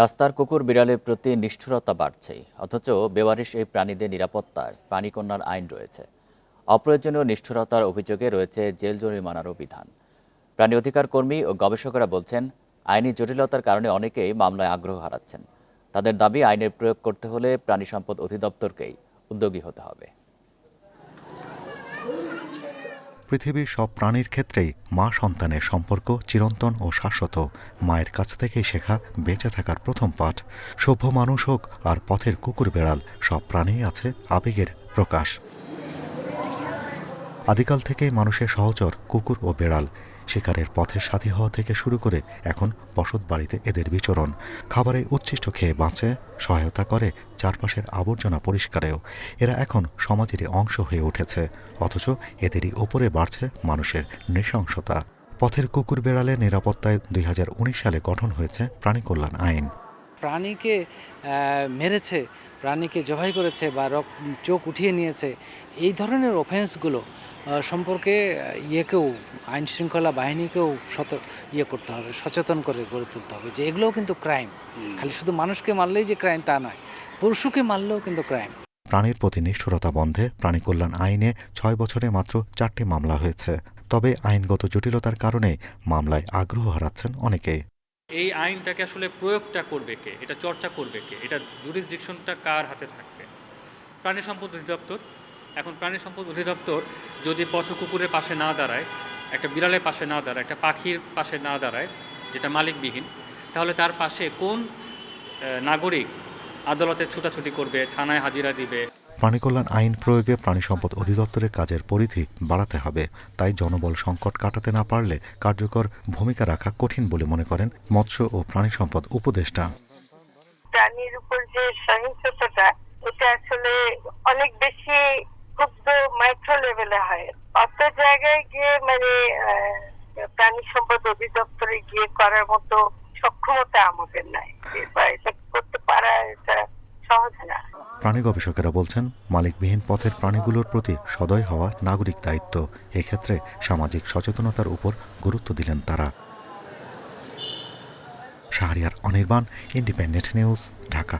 রাস্তার কুকুর বিড়ালের প্রতি নিষ্ঠুরতা বাড়ছেই অথচ বেওয়ারিশ এই প্রাণীদের নিরাপত্তায় প্রাণীকন্যার আইন রয়েছে। অপ্রয়োজনীয় নিষ্ঠুরতার অভিযোগে রয়েছে জেল জরিমানারও বিধান। প্রাণী অধিকার কর্মী ও গবেষকরা বলছেন, আইনি জটিলতার কারণে অনেকেই মামলায় আগ্রহ হারাচ্ছেন। তাদের দাবি, আইনের প্রয়োগ করতে হলে প্রাণী সম্পদ অধিদপ্তরকেই উদ্যোগী হতে হবে। পৃথিবীর সব প্রাণীর ক্ষেত্রেই মা সন্তানের সম্পর্ক চিরন্তন ও শাশ্বত। মায়ের কাছ থেকেই শেখা বেঁচে থাকার প্রথম পাঠ। সভ্য মানুষ হোক আর পথের কুকুর বেড়াল, সব প্রাণী আছে আবেগের প্রকাশ। আদিকাল থেকেই মানুষের সহচর কুকুর ও বেড়াল। শিকারের পথের সাথী হওয়া থেকে শুরু করে এখন বসত বাড়িতে এদের বিচরণ। খাবারে উচ্ছিষ্ট খেয়ে বাঁচে, সহায়তা করে, চারপাশের আবর্জনা পরিষ্কারেও। এরা এখন সমাজেরই অংশ হয়ে উঠেছে, অথচ এদেরই ওপরে বাড়ছে মানুষের নৃশংসতা। পথের কুকুর বেড়ালের নিরাপত্তায় দুই হাজার উনিশ সালে গঠন হয়েছে প্রাণী কল্যাণ আইন। প্রাণীকে মেরেছে প্রাণীকে জবাই করেছে বা রক চোখ উঠিয়ে নিয়েছে এই ধরনের অফেন্সগুলো সম্পর্কে ইয়েকেও আইন শৃঙ্খলা বাহিনীকেও সত ইয়ে করতে হবে সচেতন করে গড়ে তুলতে হবে যে এগুলোও কিন্তু ক্রাইম খালি শুধু মানুষকে মারলেই যে ক্রাইম তা নয় পশুকে মারলেও কিন্তু ক্রাইম প্রাণীর প্রতি নিষ্ঠুরতা বন্ধে প্রাণী কল্যাণ আইনে ছয় বছরে মাত্র চারটি মামলা হয়েছে। তবে আইনগত জটিলতার কারণে মামলায় আগ্রহ হারাচ্ছেন অনেকেই। এই আইনটাকে আসলে প্রয়োগটা করবে কে? এটা চর্চা করবে কে? এটা জুরিসডিকশনটা কার হাতে থাকবে? প্রাণী সম্পদ অধিদপ্তর, এখন প্রাণী সম্পদ অধিদপ্তর যদি পথ কুকুরের পাশে না দাঁড়ায়, একটা বিড়ালের পাশে না দাঁড়ায়, একটা পাখির পাশে না দাঁড়ায়, যেটা মালিকবিহীন, তাহলে তার পাশে কোন নাগরিক আদালতে ছুটাছুটি করবে, থানায় হাজিরা দিবে? প্রাণী কল্যাণ আইন প্রয়োগে প্রাণী সম্পদ অধিদপ্তরের কাজের পরিধি বাড়াতে হবে। তাই জনবল সংকট কাটাতে না পারলে কার্যকর ভূমিকা রাখা কঠিন বলে মনে করেন মৎস্য ও প্রাণী সম্পদ উপদেষ্টা। প্রাণীর উপর যে সহিংসতাটা, এটা আসলে অনেক বেশি ক্ষুদ্র মাইক্রো লেভেলে হয়। অত জায়গায় গিয়ে মানে প্রাণী সম্পদ অধিদপ্তরে গিয়ে করার মতো সক্ষমতা আমাদের নাই। বা করতে পারা এটা সহজ না প্রাণী গবেষকেরা বলছেন, মালিকবিহীন পথের প্রাণীগুলোর প্রতি সদয় হওয়া নাগরিক দায়িত্ব। এক্ষেত্রে সামাজিক সচেতনতার উপর গুরুত্ব দিলেন তারা। Shahriar Anirban, Independent News, Dhaka.